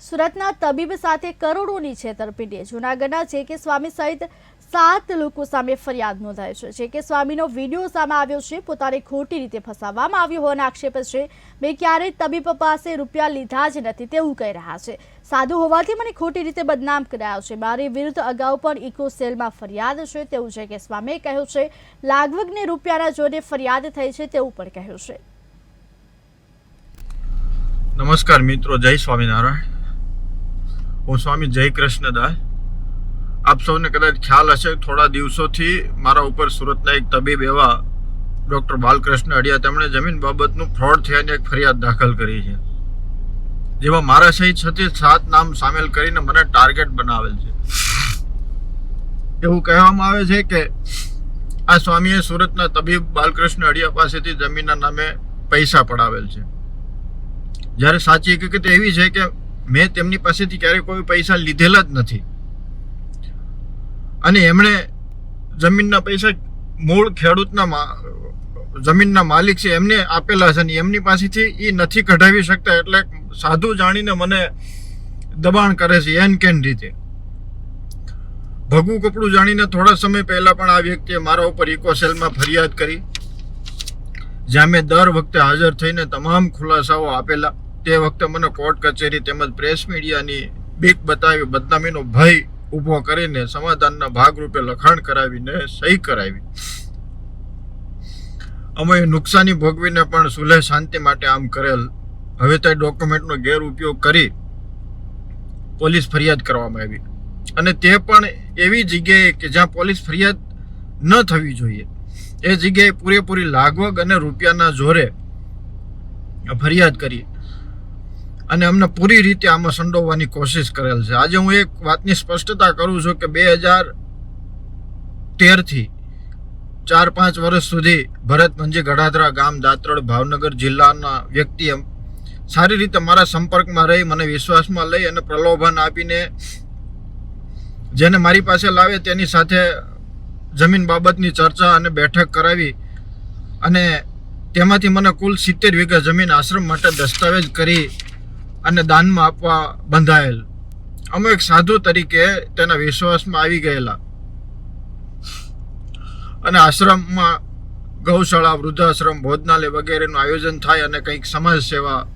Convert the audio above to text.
સુરતના તબીબ સાથે કરોડોની છેતરપિંડી. જૂનાગઢના જે કે સ્વામી સહિત સાત લોકો સામે ફરિયાદ નોંધાઈ છે. જે કે સ્વામીનો વીડિયો સામે આવ્યો છે, પોતાને ખોટી રીતે ફસાવવામાં આવ્યો હોવાનો આક્ષેપ છે. મેં ક્યારેય તબીબ પાસે રૂપિયા લીધા જ નથી તેવું કહી રહ્યા છે. સાધુ હોવાથી મને ખોટી રીતે બદનામ કરાયો છે. મારી વિરુદ્ધ અગાઉ પણ ઇકો સેલમાં ફરિયાદ છે તેવું છે કે સ્વામીએ કહ્યું છે. લાગવગને રૂપિયાના જોડે ફરિયાદ થઈ છે તેવું પણ કહ્યું છે. નમસ્કાર મિત્રો, જય સ્વામિનારાયણ. હું સ્વામી જય કૃષ્ણદાસ આપ સૌને કદાચ ખ્યાલ હશે, થોડા દિવસોથી મારા ઉપર સુરતના એક તબીબ એવા ડૉક્ટર બાલકૃષ્ણ અડિયા તેમણે જમીન બાબતનું ફ્રોડ થયાની એક ફરિયાદ દાખલ કરી છે. જેમાં મારા સહિત છથી સાત નામ સામેલ કરીને મને ટાર્ગેટ બનાવેલ છે. એવું કહેવામાં આવે છે કે આ સ્વામીએ સુરતના તબીબ બાલકૃષ્ણ અડિયા પાસેથી જમીનના નામે પૈસા પડાવેલ છે. જ્યારે સાચી હકીકત એવી છે કે મેં તેમની પાસેથી ક્યારેય કોઈ પૈસા લીધેલા જ નથી. અને એમણે જમીનના પૈસા મૂળ ખેડૂતના જમીનના માલિક છે, એમને આપેલા છે અને એમની પાસેથી એ નથી કઢાવી શકતા એટલે સાધુ જાણીને મને દબાણ કરે છે, એન કેન રીતે. ભગવું કપડું જાણીને થોડા સમય પહેલા પણ આ વ્યક્તિએ મારા ઉપર ઇકોસેલમાં ફરિયાદ કરી, જ્યાં મેં દર વખતે હાજર થઈને તમામ ખુલાસાઓ આપેલા. તે વખતે મને કોર્ટ કચેરી તેમજ પ્રેસ મીડિયાની બીક બતાવી બદનામીનો ભય ઊભો કરીને સમાધાનના ભાગરૂપે લખાણ કરાવીને સહી કરાવી. અમે નુકસાની ભોગવીને પણ સુલેહ શાંતિ માટે આમ કરેલ. હવે તે ડોક્યુમેન્ટનો ગેરઉપયોગ કરી પોલીસ ફરિયાદ કરવામાં આવી. અને તે પણ એવી જગ્યાએ કે જ્યાં પોલીસ ફરિયાદ ન થવી જોઈએ. એ જગ્યાએ પૂરેપૂરી લાગવગ અને રૂપિયાના જોરે ફરિયાદ કરી. અને અમને પૂરી રીતે આમાં સંડોવવાની કોશિશ કરેલ છે. આજે હું એક વાતની સ્પષ્ટતા કરું છું કે બે હજાર તેરથી ચાર પાંચ વર્ષ સુધી ભરત મંજી ગઢાદરા ગામ દાત્રડ ભાવનગર જિલ્લાના વ્યક્તિએ સારી રીતે મારા સંપર્કમાં રહી, મને વિશ્વાસમાં લઈ અને પ્રલોભન આપીને જેને મારી પાસે લાવે તેની સાથે જમીન બાબતની ચર્ચા અને બેઠક કરાવી અને તેમાંથી મને કુલ સિત્તેર વીઘા જમીન આશ્રમ માટે દસ્તાવેજ કરી અને દાનમાં આપવા બંધાયેલ. અમે એક સાધુ તરીકે તેના વિશ્વાસમાં આવી ગયેલા. અને આશ્રમમાં ગૌશાળા, વૃદ્ધાશ્રમ, ભોજનાલય વગેરેનું આયોજન થાય અને કંઈક સમાજ સેવા